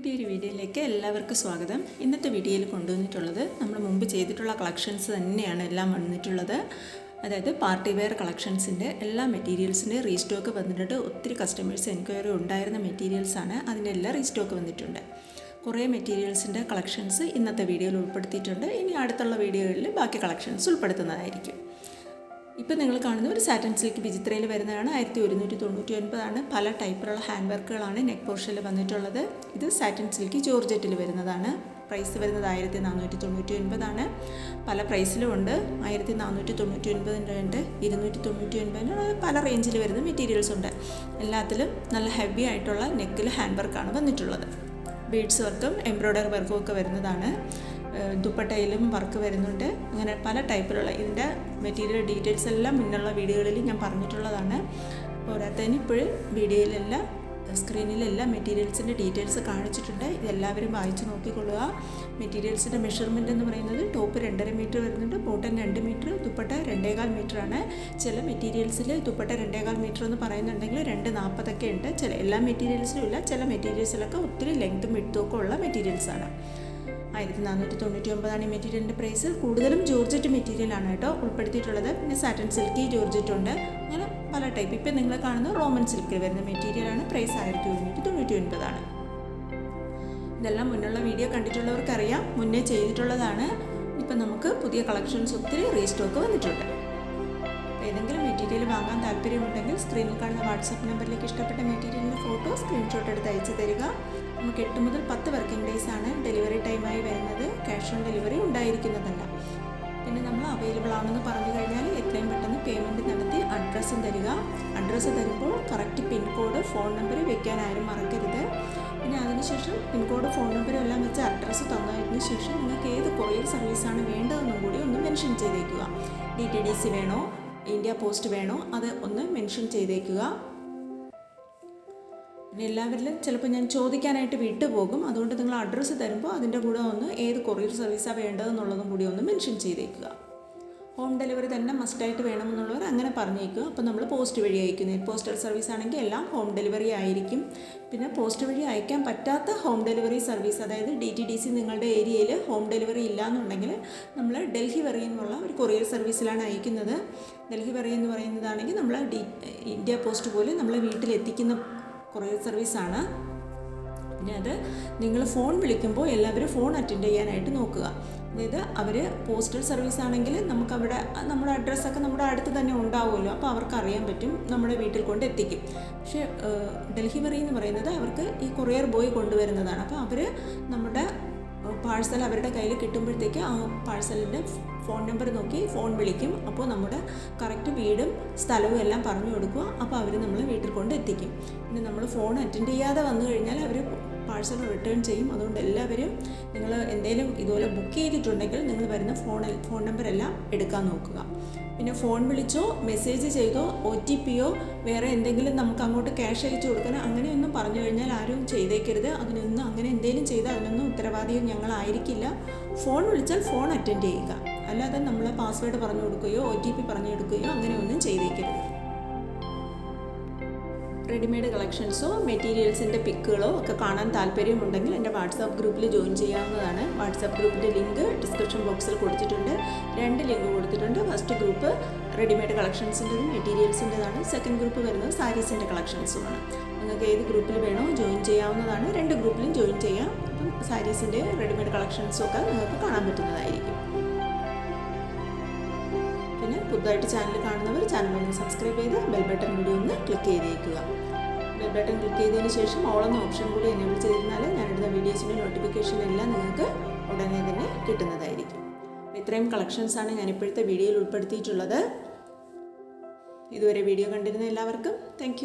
പുതിയൊരു വീഡിയോയിലേക്ക് എല്ലാവർക്കും സ്വാഗതം. ഇന്നത്തെ വീഡിയോയിൽ കൊണ്ടുവന്നിട്ടുള്ളത് നമ്മൾ മുമ്പ് ചെയ്തിട്ടുള്ള കളക്ഷൻസ് തന്നെയാണ് എല്ലാം വന്നിട്ടുള്ളത്. അതായത് പാർട്ടി വെയർ കളക്ഷൻസിന്റെ എല്ലാ മെറ്റീരിയൽസിന്റെ റീസ്റ്റോക്ക് വന്നിട്ടുണ്ട്. ഒത്തിരി കസ്റ്റമേഴ്സ് എൻക്വയറി ഉണ്ടായിരുന്ന മെറ്റീരിയൽസാണ് അതിന്റെ എല്ലാം റീസ്റ്റോക്ക് വന്നിട്ടുണ്ട്. കുറേ മെറ്റീരിയൽസിന്റെ കളക്ഷൻസ് ഇന്നത്തെ വീഡിയോയിൽ ഉൾപ്പെടുത്തിയിട്ടുണ്ട്. ഇനി അടുത്തുള്ള വീഡിയോകളിൽ ബാക്കി കളക്ഷൻസ് ഉൾപ്പെടുത്തുന്നതായിരിക്കും. ഇപ്പം നിങ്ങൾ കാണുന്ന ഒരു സാറ്റൻ സിൽക്ക് വിചിത്രയിൽ വരുന്നതാണ് ആയിരത്തി ഒരുന്നൂറ്റി തൊണ്ണൂറ്റി ഒൻപതാണ് പല ടൈപ്പിലുള്ള ഹാൻഡ് വർക്കുകളാണ് നെക്ക് പോർഷനിൽ വന്നിട്ടുള്ളത്. ഇത് സാറ്റൻ സിൽക്ക് ജോർജറ്റിൽ വരുന്നതാണ്. പ്രൈസ് വരുന്നത് ആയിരത്തി നാനൂറ്റി തൊണ്ണൂറ്റി ഒൻപതാണ് പല പ്രൈസിലും ഉണ്ട്. ആയിരത്തി നാനൂറ്റി തൊണ്ണൂറ്റി ഒൻപതിന്റെ ഇരുന്നൂറ്റി തൊണ്ണൂറ്റി ഒൻപതിന് പല റേഞ്ചിൽ വരുന്ന മെറ്റീരിയൽസ് ഉണ്ട്. എല്ലാത്തിലും നല്ല ഹെവി ആയിട്ടുള്ള നെക്കിൽ ഹാൻഡ് വർക്കാണ് വന്നിട്ടുള്ളത്. ബീഡ്സ് വർക്കും എംബ്രോയ്ഡറി വർക്കും ഒക്കെ വരുന്നതാണ്. ദുപ്പട്ടയിലും വർക്ക് വരുന്നുണ്ട്. അങ്ങനെ പല ടൈപ്പിലുള്ള ഇതിന്റെ മെറ്റീരിയൽ ഡീറ്റെയിൽസ് എല്ലാം മുന്നുള്ള വീഡിയോകളിൽ ഞാൻ പറഞ്ഞിട്ടുള്ളതാണ്. പോരാത്തതിന് ഇപ്പോഴും വീഡിയോയിലെല്ലാം സ്ക്രീനിലെല്ലാം മെറ്റീരിയൽസിന്റെ ഡീറ്റെയിൽസ് കാണിച്ചിട്ടുണ്ട്. ഇതെല്ലാവരും വായിച്ചു നോക്കിക്കൊള്ളുക. മെറ്റീരിയൽസിന്റെ മെഷർമെന്റ് എന്ന് പറയുന്നത് ടോപ്പ് രണ്ടര മീറ്റർ വരുന്നുണ്ട്. ബോട്ടം രണ്ട് മീറ്റർ ദുപ്പട്ട രണ്ടേകാൽ ആണ്. ചില മെറ്റീരിയൽസിൽ ദുപ്പട്ട രണ്ടേകാൽ മീറ്റർ എന്ന് പറയുന്നുണ്ടെങ്കിൽ രണ്ട് നാൽപ്പതൊക്കെ ഉണ്ട്. ചില എല്ലാ മെറ്റീരിയൽസിലും ഇല്ല. ചില മെറ്റീരിയൽസിലൊക്കെ ഒത്തിരി ലെങ്ത്തും വിട്ടുമൊക്കെ ഉള്ള മെറ്റീരിയൽസാണ് ആയിരത്തി നാനൂറ്റി തൊണ്ണൂറ്റി ഒമ്പതാണ് ഈ മെറ്റീരിയലിന്റെ പ്രൈസ് കൂടുതലും ജോർജറ്റ് മെറ്റീരിയലാണ് കേട്ടോ ഉൾപ്പെടുത്തിയിട്ടുള്ളത്. പിന്നെ സാറ്റൻ സിൽക്കി ജോർജറ്റ് ഉണ്ട്. അങ്ങനെ പല ടൈപ്പ് ഇപ്പം നിങ്ങൾ കാണുന്ന റോമൻ സിൽക്കിൽ വരുന്ന മെറ്റീരിയലാണ് പ്രൈസ് ആയിരത്തി ഒരുന്നൂറ്റി തൊണ്ണൂറ്റി ഒൻപതാണ് ഇതെല്ലാം മുന്നുള്ള വീഡിയോ കണ്ടിട്ടുള്ളവർക്കറിയാം. മുന്നേ ചെയ്തിട്ടുള്ളതാണ്. ഇപ്പം നമുക്ക് പുതിയ കളക്ഷൻസ് ഒത്തിരി റീസ്റ്റോക്ക് വന്നിട്ടുണ്ട്. ഏതെങ്കിലും മെറ്റീരിയൽ വാങ്ങാൻ താല്പര്യമുണ്ടെങ്കിൽ സ്ക്രീനിൽ കാണുന്ന വാട്സപ്പ് നമ്പറിലേക്ക് ഇഷ്ടപ്പെട്ട മെറ്റീരിയലിന്റെ ഫോട്ടോ സ്ക്രീൻഷോട്ട് എടുത്ത് അയച്ചു തരിക. നമുക്ക് എട്ട് മുതൽ പത്ത് വർക്കിംഗ് ഡേയ്സ് ആണ് ഡെലിവറി ടൈമായി വരുന്നത്. ക്യാഷ് ഓൺ ഡെലിവറി ഉണ്ടായിരിക്കുന്നതല്ല. പിന്നെ നമ്മൾ അവൈലബിൾ ആണെന്ന് പറഞ്ഞു കഴിഞ്ഞാൽ എത്രയും പെട്ടെന്ന് പേയ്മെന്റ് നടത്തി അഡ്രസ്സും തരിക. അഡ്രസ്സ് തരുമ്പോൾ കറക്റ്റ് പിൻകോഡ് ഫോൺ നമ്പർ വെക്കാൻ ആരും മറക്കരുത്. പിന്നെ അതിനുശേഷം പിൻകോഡ് ഫോൺ നമ്പറും എല്ലാം വെച്ച് അഡ്രസ്സ് തന്നതിന് ശേഷം നിങ്ങൾക്ക് ഏത് കൊറിയർ സർവീസാണ് വേണ്ടതെന്നും കൂടി ഒന്ന് മെൻഷൻ ചെയ്തേക്കുക. ഡി ടി ഡി സി വേണോ? ഇന്ത്യ പോസ്റ്റ് വേണോ? അത് ഒന്ന് മെൻഷൻ ചെയ്തേക്കുക. പിന്നെ എല്ലാവരിലും ചിലപ്പോൾ ഞാൻ ചോദിക്കാനായിട്ട് വിട്ടുപോകും അതുകൊണ്ട് നിങ്ങൾ അഡ്രസ്സ് തരുമ്പോൾ അതിന്റെ കൂടെ ഒന്ന് ഏത് കൊറിയർ സർവീസാണ് വേണ്ടതെന്നുള്ളതും കൂടി ഒന്ന് മെൻഷൻ ചെയ്തേക്കുക. ഹോം ഡെലിവറി തന്നെ മസ്റ്റായിട്ട് വേണമെന്നുള്ളവർ അങ്ങനെ പറഞ്ഞേക്കുക. അപ്പോൾ നമ്മൾ പോസ്റ്റ് വഴി അയക്കുന്നത്. പോസ്റ്റൽ സർവീസ് ആണെങ്കിൽ എല്ലാം ഹോം ഡെലിവറി ആയിരിക്കും. പിന്നെ പോസ്റ്റ് വഴി അയക്കാൻ പറ്റാത്ത ഹോം ഡെലിവറി സർവീസ് അതായത് ഡി ടി ഡി സി നിങ്ങളുടെ ഏരിയയിൽ ഹോം ഡെലിവറി ഇല്ല എന്നുണ്ടെങ്കിൽ നമ്മൾ ഡൽഹി വരെ എന്നുള്ള ഒരു കൊറിയർ സർവീസിലാണ് അയക്കുന്നത്. ഡൽഹി വരെ എന്ന് പറയുന്നതാണെങ്കിൽ നമ്മൾ ഡി ഇന്ത്യ പോസ്റ്റ് പോലെ നമ്മളെ വീട്ടിലെത്തിക്കുന്ന കൊറിയർ സർവീസാണ് പിന്നെ അത് നിങ്ങൾ ഫോൺ വിളിക്കുമ്പോൾ എല്ലാവരും ഫോൺ അറ്റൻഡ് ചെയ്യാനായിട്ട് നോക്കുക. അതായത് അവർ പോസ്റ്റൽ സർവീസ് ആണെങ്കിൽ നമുക്ക് അവിടെ നമ്മുടെ അഡ്രസ്സൊക്കെ നമ്മുടെ അടുത്ത് തന്നെ ഉണ്ടാവുമല്ലോ. അപ്പോൾ അവർക്ക് അറിയാൻ പറ്റും നമ്മുടെ വീട്ടിൽ കൊണ്ട് എത്തിക്കും. പക്ഷേ ഡൽഹി വറി എന്ന് പറയുന്നത് അവർക്ക് ഈ കൊറിയർ ബോയ് കൊണ്ടുവരുന്നതാണ്. അപ്പോൾ അവർ നമ്മുടെ പാഴ്സൽ അവരുടെ കയ്യിൽ കിട്ടുമ്പോഴത്തേക്ക് ആ പാഴ്സലിന്റെ ഫോൺ നമ്പർ നോക്കി ഫോൺ വിളിക്കും. അപ്പോൾ നമ്മുടെ കറക്റ്റ് വീടും സ്ഥലവും എല്ലാം പറഞ്ഞു കൊടുക്കുക. അപ്പോൾ അവർ നമ്മളെ വീട്ടിൽ കൊണ്ട് എത്തിക്കും. പിന്നെ നമ്മൾ ഫോൺ അറ്റൻഡ് ചെയ്യാതെ വന്നു കഴിഞ്ഞാൽ അവർ പാഴ്സൽ റിട്ടേൺ ചെയ്യും. അതുകൊണ്ട് എല്ലാവരും നിങ്ങൾ എന്തെങ്കിലും ഇതുപോലെ ബുക്ക് ചെയ്തിട്ടുണ്ടെങ്കിൽ നിങ്ങൾ വരുന്ന ഫോൺ ഫോൺ നമ്പർ എല്ലാം എടുക്കാൻ നോക്കുക. പിന്നെ ഫോൺ വിളിച്ചോ മെസ്സേജ് ചെയ്തോ ഒ ടി പിയോ വേറെ എന്തെങ്കിലും നമുക്ക് അങ്ങോട്ട് ക്യാഷ് അയച്ചു കൊടുക്കാൻ അങ്ങനെയൊന്നും പറഞ്ഞു കഴിഞ്ഞാൽ ആരും ചെയ്തേക്കരുത്. അതിനൊന്നും അങ്ങനെ എന്തെങ്കിലും ചെയ്താൽ അതിനൊന്നും ഉത്തരവാദിയും ഞങ്ങളായിരിക്കില്ല. ഫോൺ വിളിച്ചാൽ ഫോൺ അറ്റൻഡ് ചെയ്യുക. അല്ലാതെ നമ്മൾ പാസ്വേഡ് പറഞ്ഞു കൊടുക്കുകയോ ഒ ടി പി പറഞ്ഞു കൊടുക്കുകയോ അങ്ങനെയൊന്നും ചെയ്തേക്കരുത് റെഡിമെയ്ഡ് കളക്ഷൻസോ മെറ്റീരിയൽസിന്റെ പിക്കുകളോ ഒക്കെ കാണാൻ താല്പര്യമുണ്ടെങ്കിൽ എന്റെ വാട്സാപ്പ് ഗ്രൂപ്പിൽ ജോയിൻ ചെയ്യാവുന്നതാണ്. വാട്സാപ്പ് ഗ്രൂപ്പിന്റെ ലിങ്ക് ഡിസ്ക്രിപ്ഷൻ ബോക്സിൽ കൊടുത്തിട്ടുണ്ട്. രണ്ട് ലിങ്ക് കൊടുത്തിട്ടുണ്ട്. ഫസ്റ്റ് ഗ്രൂപ്പ് റെഡിമെയ്ഡ് കളക്ഷൻസിന്റെതും മെറ്റീരിയൽസിന്റെതാണ് സെക്കൻഡ് ഗ്രൂപ്പ് വരുന്നത് സാരീസിന്റെ കളക്ഷൻസുമാണ് നിങ്ങൾക്ക് ഏത് ഗ്രൂപ്പിൽ വേണോ ജോയിൻ ചെയ്യാവുന്നതാണ്. രണ്ട് ഗ്രൂപ്പിലും ജോയിൻ ചെയ്യാം. അപ്പം സാരീസിന്റെ റെഡിമെയ്ഡ് കളക്ഷൻസും ഒക്കെ നിങ്ങൾക്ക് കാണാൻ പറ്റുന്നതായിരിക്കും. പുതുതായിട്ട് ചാനൽ കാണുന്നവർ ചാനൽ ഒന്ന് സബ്സ്ക്രൈബ് ചെയ്ത് ബെൽ ബട്ടൺ കൂടി ഒന്ന് ക്ലിക്ക് ചെയ്തേക്കുക. ബെൽ ബട്ടൺ ക്ലിക്ക് ചെയ്തതിന് ശേഷം ഓളെന്ന ഓപ്ഷൻ കൂടി എനേബിൾ ചെയ്തിരുന്നാൽ ഞാനിടുന്ന വീഡിയോസിന്റെ നോട്ടിഫിക്കേഷൻ എല്ലാം നിങ്ങൾക്ക് ഉടനെ തന്നെ കിട്ടുന്നതായിരിക്കും. ഇത്രയും കളക്ഷൻസാണ് ഞാൻ ഇപ്പോഴത്തെ വീഡിയോയിൽ ഉൾപ്പെടുത്തിയിട്ടുള്ളത്. ഇതുവരെ വീഡിയോ കണ്ടിരുന്ന എല്ലാവർക്കും താങ്ക്